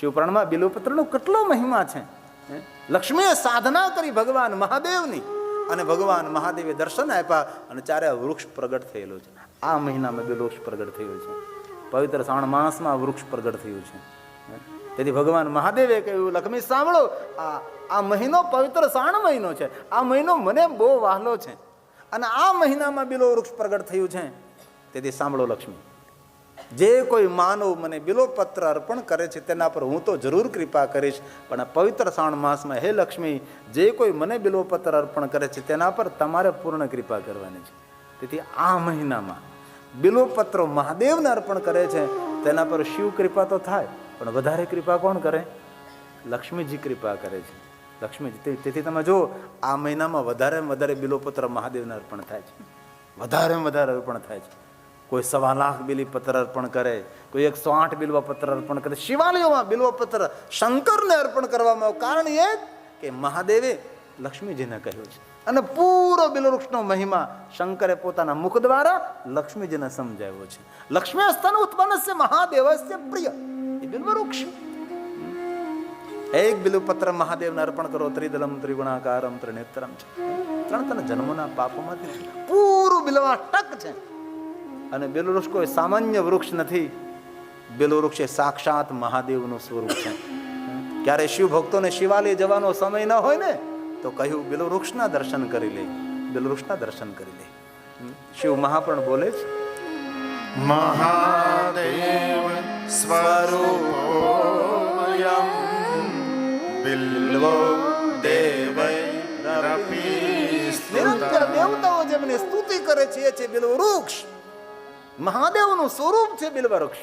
શિવપુરાણમાં બિલોપત્રનો કેટલો મહિમા છે? લક્ષ્મીએ સાધના કરી ભગવાન મહાદેવની અને ભગવાન મહાદેવે દર્શન આપ્યા અને ચારે વૃક્ષ પ્રગટ થયેલું છે. આ મહિનામાં બે વૃક્ષ પ્રગટ થયું છે. પવિત્ર શ્રાવણ માસમાં વૃક્ષ પ્રગટ થયું છે. તેથી ભગવાન મહાદેવે કહ્યું, લક્ષ્મી, સાંભળો, આ આ મહિનો પવિત્ર શ્રાવણ મહિનો છે. આ મહિનો મને બહુ વહાલો છે. અને આ મહિનામાં બિલો વૃક્ષ પ્રગટ થયું છે. તેથી સાંભળો લક્ષ્મી જે કોઈ માનવ મને બિલોપત્ર અર્પણ કરે છે તેના પર હું તો જરૂર કૃપા કરીશ. પણ પવિત્ર શ્રાવણ માસમાં, હે લક્ષ્મી, જે કોઈ મને બિલોપત્ર અર્પણ કરે છે તેના પર તમારે પૂર્ણ કૃપા કરવાની છે. તેથી આ મહિનામાં બિલોપત્રો મહાદેવને અર્પણ કરે છે, તેના પર શિવ કૃપા તો થાય, પણ વધારે કૃપા કોણ કરે? લક્ષ્મીજી કૃપા કરે છે. લક્ષ્મીજી તેથી તમે જુઓ, આ મહિનામાં વધારે વધારે બિલોપત્ર મહાદેવને અર્પણ થાય છે. વધારે વધારે અર્પણ થાય છે. કોઈ સવા લાખ બિલી પત્ર અર્પણ કરે, કોઈ એકસો આઠ બિલ્વપત્ર અર્પણ કરે, શિવાલયોમાં બિલ્વપત્ર શંકરને અર્પણ કરવામાં આવ્યો કારણ એ કે મહાદેવે લક્ષ્મીજીને કહ્યું છે. અને પૂરો બિલવૃક્ષનો મહિમા શંકરે પોતાના મુખ દ્વારા લક્ષ્મીજીને સમજાવ્યો છે. લક્ષ્મી સ્થાન ઉત્પન્ન મહાદેવસ્ય પ્રિય. એ બિલ્વવૃક્ષ એક બિલુપત્ર મહાદેવને અર્પણ કરો, ત્રિદલમ ત્રિગુણાકારમ ત્રિનેત્રમ. છે ત્રણ ત્રણ જન્મના પાપોમાંથી. પૂરું બિલવાટક છે. અને બેલુવૃક્ષ કોઈ સામાન્ય વૃક્ષ નથી. બેલુવૃક્ષ એ સાક્ષાત મહાદેવનું સ્વરૂપ છે. ક્યારે શિવ ભક્તોને શિવાલય જવાનો સમય ન હોય ને તો કહ્યું બેલુવૃક્ષના દર્શન કરી લે બેલુવૃક્ષના દર્શન કરી લે. શિવ મહાપણ બોલે છે. મહાદેવ સ્વરૂપોયમ બિલ્વો નિરંતર દેવતાઓ જેમની સ્તુતિ કરે છે એ છે બિલવૃક્ષ મહાદેવનું સ્વરૂપ છે બિલવૃક્ષ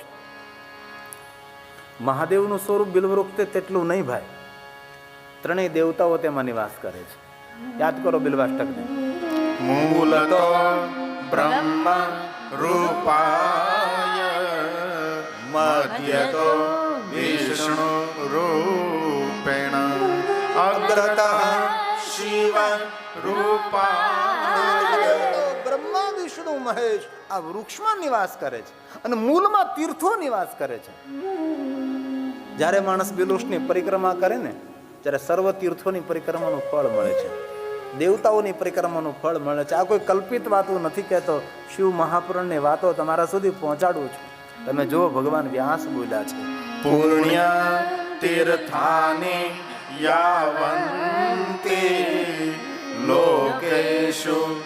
મહાદેવનું સ્વરૂપ બિલવૃક્ષ તેટલું નહીં ભાઈ. ત્રણેય દેવતાઓ તેમાં નિવાસ કરે છે. યાદ કરો બિલવાષ્ટકને. મૂલતો બ્રહ્મ રૂપાય, મધ્યતો વિષ્ણુ રૂપેણ. અગ્રતઃ શિવ રૂપાય વિષ્ણુ મહેશ આ વૃક્ષમાં નિવાસ કરે છે અને મૂળમાં તીર્થો નિવાસ કરે છે. જ્યારે માણસ બિલુષની પરિક્રમા કરે ને, ત્યારે સર્વ તીર્થોની પરિક્રમાનું ફળ મળે છે. દેવતાઓની પરિક્રમાનું ફળ મળે છે. આ કોઈ કલ્પિત વાતો નથી કહેતો. શિવ મહાપુરણની વાતો તમારા સુધી પહોંચાડું છું. તમે જુઓ, ભગવાન વ્યાસ બોલ્યા છે. પુણ્ય તીર્થાને યાવંતે લોકેશુ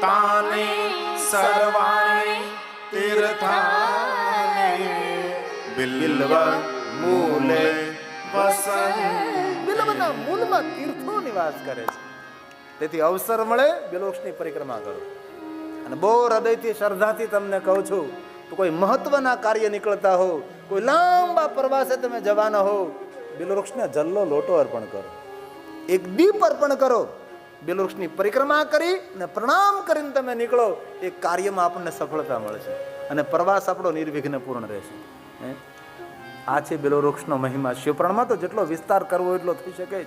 તાની સર્વાણી તીર્થાની બિલ્વ મૂલે બિલવના મૂળમાં તીર્થો નિવાસ કરે છે તેથી અવસર મળે, બિલોક્ષની પરિક્રમા કરો. અને બહુ હૃદયથી, શ્રદ્ધાથી તમને કહું છું, તો કોઈ મહત્વના કાર્ય નીકળતા હો, કોઈ લાંબા પ્રવાસે તમે જવાના હો બિલવૃક્ષને જલ્લો લોટો અર્પણ કરો. એક દીપ અર્પણ કરો. બેલવૃક્ષની પરિક્રમા કરી અને પ્રણામ કરીને તમે નીકળો. એ કાર્યમાં આપણને સફળતા મળશે અને પ્રવાસ આપણો નિર્વિઘ્ન પૂર્ણ રહેશે. આ છે બેલવૃક્ષનો મહિમા. શિવપ્રણમાં તો જેટલો વિસ્તાર કરવો એટલો થઈ શકે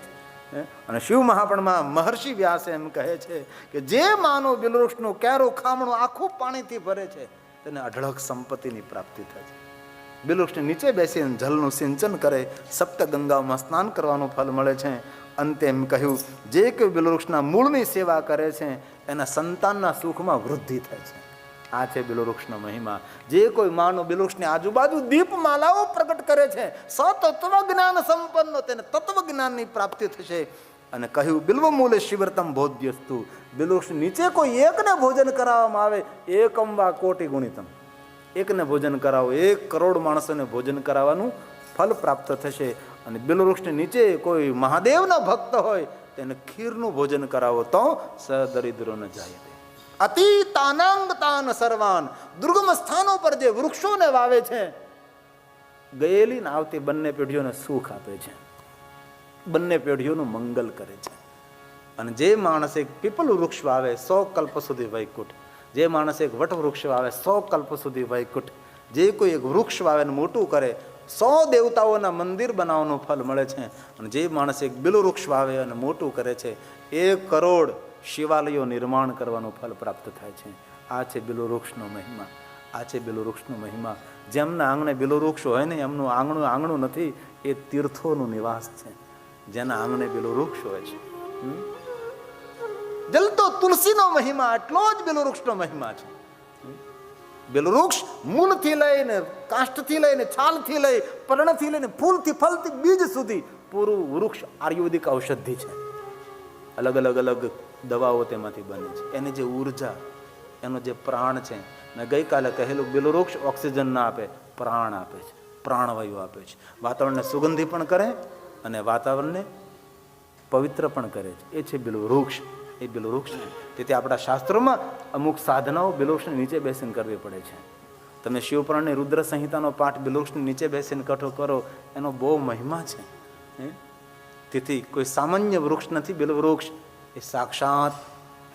છે અને શિવ મહાપણમાં મહર્ષિ વ્યાસ એમ કહે છે કે જે માનો બિલવૃક્ષનું કેરું ખામણું આખું પાણીથી ભરે છે, તેને અઢળક સંપત્તિની પ્રાપ્તિ થાય છે. બિલવૃક્ષની નીચે બેસીને જલનું સિંચન કરે સપ્ત ગંગાઓમાં સ્નાન કરવાનું ફલ મળે છે અંતે એમ કહ્યું, જે કોઈ બિલવૃક્ષના મૂળની સેવા કરે છે, એના સંતાનના સુખમાં વૃદ્ધિ થાય છે. આ છે બિલવૃક્ષનો મહિમા. જે કોઈ માનો બિલવૃક્ષની આજુબાજુ દીપમાલાઓ પ્રગટ કરે છે, સતત્વ જ્ઞાન સંપન્ન તેને તત્વ જ્ઞાનની પ્રાપ્તિ થશે. અને કહ્યું, બિલ્વ મૂલે શિવરતમ ભોજ્યસ્તુ બિલવૃક્ષ નીચે કોઈ એકને ભોજન કરાવવામાં આવે, એકમ વા કોટી ગુણિતમ. એકને ભોજન કરાવો, એક કરોડ માણસોને ભોજન કરાવવાનું ફલ પ્રાપ્ત થશે. અને બિલવૃક્ષની નીચે કોઈ મહાદેવના ભક્ત હોય, તેને ખીરનું ભોજન કરાવો તો સદરિદ્રોને જાય જાય અતિ તાનાંગ તાન સર્વાન, દુર્ગમ સ્થાનો પર જે વૃક્ષોને વાવે છે, ગયેલી ને આવતી બંને પેઢીઓને સુખ આપે છે. બંને પેઢીઓનું મંગલ કરે છે. અને જે માણસ એક પીપલ વૃક્ષ વાવે સો કલ્પ સુધી વૈકુંઠ, જે માણસ એક વટ વૃક્ષ વાવે સો કલ્પ સુધી વૈકુંઠ, જે કોઈ એક વૃક્ષ વાવે ને મોટું કરે સો દેવતાઓના મંદિર બનાવવાનું ફલ મળે છે. અને જે માણસ એક બિલો વૃક્ષ વાવે અને મોટું કરે છે એક કરોડ શિવાલયો નિર્માણ કરવાનું ફલ પ્રાપ્ત થાય છે. આ છે બિલો વૃક્ષનો મહિમા. આ છે બિલોવૃક્ષનો મહિમા. જેમના આંગણે બિલોવૃક્ષ હોય ને, એમનું આંગણું આંગણું નથી, એ તીર્થોનું નિવાસ છે. જેના આંગણે બિલોવૃક્ષ હોય છે? જલતો તુલસીનો મહિમા એટલો જ બિલોવૃક્ષનો મહિમા છે. બિલવૃક્ષ મૂળથી લઈને કાષ્ઠથી લઈને છાલથી લઈ પર્ણથી લઈને ફૂલથી ફલથી બીજ સુધી પૂરું વૃક્ષ આયુર્વેદિક ઔષધિ છે. અલગ અલગ અલગ દવાઓ તેમાંથી બને છે. એની જે ઊર્જા, એનો જે પ્રાણ છે, મેં ગઈકાલે કહેલું બિલવૃક્ષ ઓક્સિજન ના આપે, પ્રાણ આપે છે, પ્રાણવાયુ આપે છે. વાતાવરણને સુગંધી પણ કરે અને વાતાવરણને પવિત્ર પણ કરે છે. એ છે બિલવૃક્ષ એ બિલવૃક્ષ છે. તેથી આપણા શાસ્ત્રોમાં અમુક સાધનાઓ બિલવૃક્ષની નીચે બેસીને કરવી પડે છે. તમે શિવપુરાણની રુદ્ર સંહિતાનો પાઠ બિલવૃક્ષની નીચે બેસીને કઠો કરો, એનો બહુ મહિમા છે? તેથી કોઈ સામાન્ય વૃક્ષ નથી બિલવૃક્ષ એ સાક્ષાત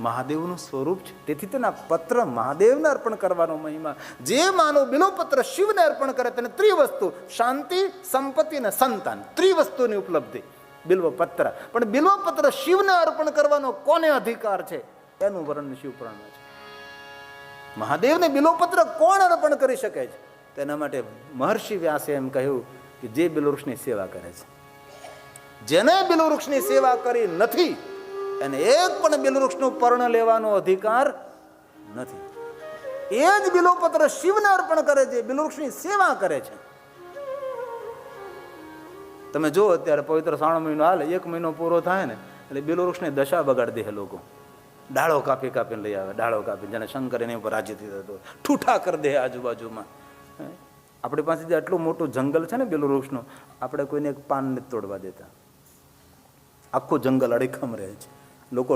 મહાદેવનું સ્વરૂપ છે. તેથી તેના પત્ર મહાદેવને અર્પણ કરવાનો મહિમા. જે માનવ બિલોપત્ર શિવને અર્પણ કરે, તેને ત્રિવસ્તુ, શાંતિ, સંપત્તિ અને સંતાન ત્રિવસ્તુની ઉપલબ્ધિ. બિલ્વપત્ર. પણ બિલ્વપત્ર શિવને અર્પણ કરવાનો કોને અધિકાર છે? એનું વર્ણન શિવપુરાણમાં છે. મહાદેવને બિલોપત્ર કોણ અર્પણ કરી શકે છે? તેના માટે મહર્ષિ વ્યાસે એમ કહ્યું કે જે બિલવૃક્ષની સેવા કરે છે. જેને બિલવૃક્ષની સેવા કરી નથી, એને એક પણ બિલવૃક્ષનું પર્ણ લેવાનો અધિકાર નથી. એ જ બિલોપત્ર શિવને અર્પણ કરે છે બિલવૃક્ષની સેવા કરે છે. તમે જો અત્યારે પવિત્ર શ્રાવણ મહિનો હાલે, એક મહિનો પૂરો થાય ને, એટલે બિલવૃક્ષની દશા બગાડી દે લોકો. ડાળો કાપી કાપીને લઈ આવે, ડાળો કાપી જેને શંકર એની ઉપર રાજી થઈ જતો ઠૂઠા કરી દે આજુબાજુમાં? આપણી પાસે જે આટલું મોટું જંગલ છે ને બિલવૃક્ષનું આપણે કોઈને એક પાન નથી તોડવા દેતા. આખું જંગલ અડીખમ રહે છે. લોકો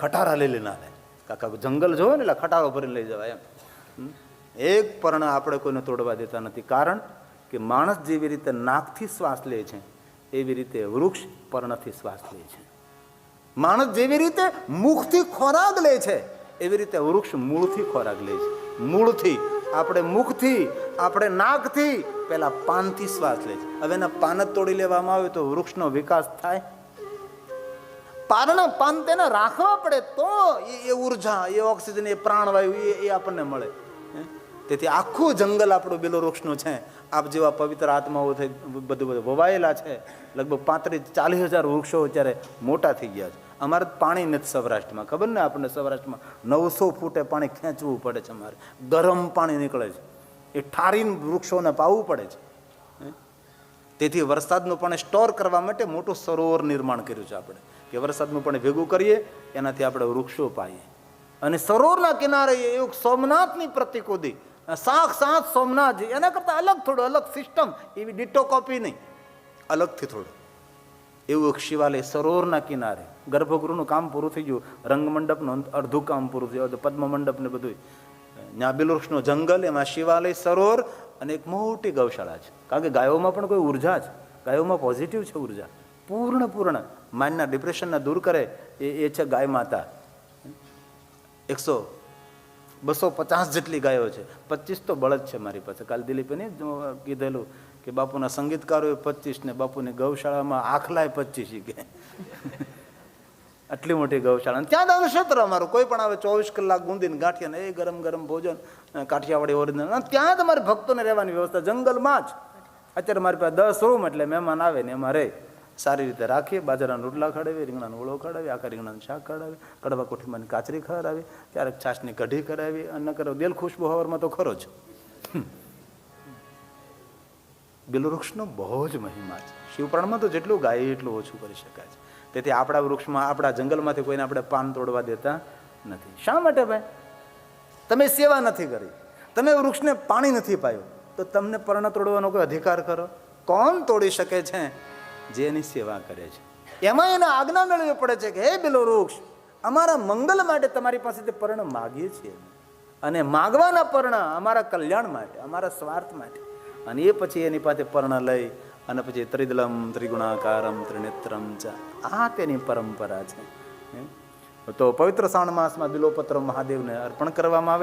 ખટારા લઈ લઈને આવે કાકા, જંગલ જોવે ને, એટલે ખટારો ભરીને લઈ જવાય એમ. એક પર્ણ આપણે કોઈને તોડવા દેતા નથી. કારણ કે માણસ જેવી રીતે નાકથી શ્વાસ લે છે, એવી રીતે વૃક્ષ પર્ણથી શ્વાસ લે છે. માણસ જેવી રીતે મુખથી ખોરાક લે છે, એવી રીતે વૃક્ષ મૂળથી ખોરાક લે છે. મૂળથી, આપણે મુખથી, આપણે નાકથી પેલા પાનથી શ્વાસ લે છે. હવે એના પાન જ તોડી લેવામાં આવે તો વૃક્ષનો વિકાસ થાય. પારણ પાન તેને રાખવા પડે, તો એ ઊર્જા, એ ઓક્સિજન, એ પ્રાણવાયુ, એ આપણને મળે? તેથી આખું જંગલ આપણું બેલો વૃક્ષનું છે. આપ જેવા પવિત્ર આત્માઓ થઈ બધું બધું વવાયેલા છે. લગભગ પાંત્રીસ ચાલીસ હજાર વૃક્ષો અત્યારે મોટા થઈ ગયા છે. અમારે પાણી નથી સૌરાષ્ટ્રમાં. ખબર ને આપણને સૌરાષ્ટ્રમાં નવસો ફૂટે પાણી ખેંચવું પડે છે અમારે. ગરમ પાણી નીકળે છે. એ ઠારીને વૃક્ષોને પાવું પડે છે? તેથી વરસાદનું પાણી સ્ટોર કરવા માટે મોટું સરોવર નિર્માણ કર્યું છે આપણે. કે વરસાદનું પાણી ભેગું કરીએ, એનાથી આપણે વૃક્ષો પાઈએ. અને સરોવરના કિનારે એક સોમનાથની પ્રતિકૃતિ સાક્ષાત સોમનાથ એના કરતાં અલગ થોડું, અલગ સિસ્ટમ એવી ડિટો કોપી નહીં. અલગથી થોડું. એવું એક શિવાલય સરોવરના કિનારે. ગર્ભગૃહનું કામ પૂરું થઈ ગયું. રંગમંડપનું અડધું કામ પૂરું થયું. પદ્મ મંડપ ને બધું ત્યાં જંગલ, એમાં શિવાલય, સરોવર અને એક મોટી ગૌશાળા છે. કારણ કે ગાયોમાં પણ કોઈ ઊર્જા છે ગાયોમાં પોઝિટિવ છે ઊર્જા. પૂર્ણ પૂર્ણ. માઇન્ડના ડિપ્રેશનને દૂર કરે. એ એ છે ગાય માતા. એકસો બસો પચાસ જેટલી ગાયો છે. પચીસ તો બળદ છે મારી પાસે. કાલ દિલીપે નહીં કીધેલું કે બાપુના સંગીતકારોએ પચીસ ને બાપુની ગૌશાળામાં આખલાય પચીસ કે. આટલી મોટી ગૌશાળા. ત્યાં દાદા ક્ષેત્ર અમારું? કોઈ પણ આવે ચોવીસ કલાક ગુંદીને ગાંઠિયા એ ગરમ ગરમ ભોજન કાઠિયાવાડી ઓરિજિનલ ત્યાં તમારે ભક્તોને રહેવાની વ્યવસ્થા જંગલમાં જ. અત્યારે મારી પાસે દસ રૂમ એટલે મહેમાન આવે ને એમાં રહે સારી રીતે રાખીએ, બાજરાના રોટલા ખવડાવીએ રીંગણાનો ઓળો ખવડાવીએ આખા રીંગણાનું શાક ખવડાવીએ કડવા કોઠીમાંની કાચરી ખવડાવી ક્યારેક છાશની કઢી કરાવી અને કરો દિલ ખુશબુ હવારમાં તો ખરો જ. બિલવૃક્ષનો બહુ જ મહિમા છે. શિવપ્રાણમાં તો જેટલું ગાય એટલું ઓછું કરી શકાય છે. તેથી આપણા વૃક્ષમાં, આપણા જંગલમાંથી કોઈને આપણે પાન તોડવા દેતા નથી. શા માટે ભાઈ? તમે સેવા નથી કરી. તમે વૃક્ષને પાણી નથી પાયું. તો તમને પર્ણ તોડવાનો કોઈ અધિકાર કરો કોણ તોડી શકે છે? જે એની સેવા કરે છે. એમાં એને આજ્ઞા મેળવવી પડે છે કે, હે બિલો વૃક્ષ, અમારા મંગલ માટે તમારી પાસેથી પર્ણ માગીએ છીએ. અને માગવાના પર્ણ અમારા કલ્યાણ માટે, અમારા સ્વાર્થ માટે. અને એ પછી એની પાસે પર્ણ લઈ અને પછી ત્રિદલમ, ત્રિગુણાકારમ, ત્રિનેત્રમ, ચ. આ તેની પરંપરા છે? તો પવિત્ર શ્રાવણ માસમાં બિલોપત્ર મહાદેવને અર્પણ કરવામાં આવે છે.